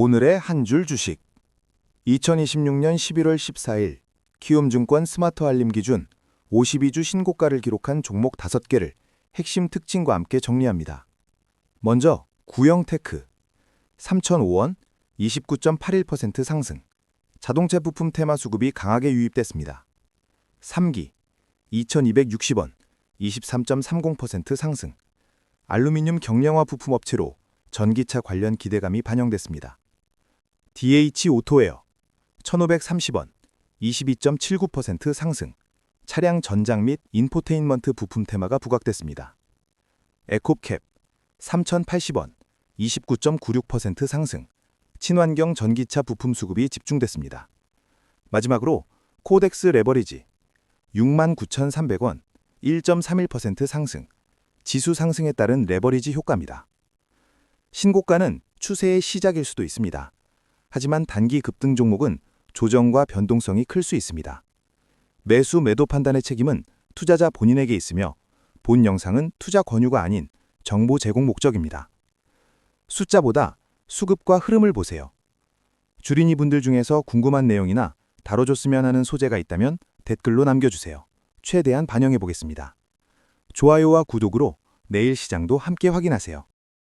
오늘의 한 줄 주식 2026년 11월 14일 키움증권 스마트 알림 기준 52주 신고가를 기록한 종목 5개를 핵심 특징과 함께 정리합니다. 먼저 구형테크 3,005원 29.81% 상승 자동차 부품 테마 수급이 강하게 유입됐습니다. 3기 2,260원 23.30% 상승 알루미늄 경량화 부품 업체로 전기차 관련 기대감이 반영됐습니다. DH 오토웨어 1,530원 22.79% 상승 차량 전장 및 인포테인먼트 부품 테마가 부각됐습니다. 에코캡 3,080원 29.96% 상승 친환경 전기차 부품 수급이 집중됐습니다. 마지막으로 코덱스 레버리지 69,300원 1.31% 상승 지수 상승에 따른 레버리지 효과입니다. 신고가는 추세의 시작일 수도 있습니다. 하지만 단기 급등 종목은 조정과 변동성이 클 수 있습니다. 매수 매도 판단의 책임은 투자자 본인에게 있으며 본 영상은 투자 권유가 아닌 정보 제공 목적입니다. 숫자보다 수급과 흐름을 보세요. 주린이 분들 중에서 궁금한 내용이나 다뤄줬으면 하는 소재가 있다면 댓글로 남겨주세요. 최대한 반영해 보겠습니다. 좋아요와 구독으로 내일 시장도 함께 확인하세요.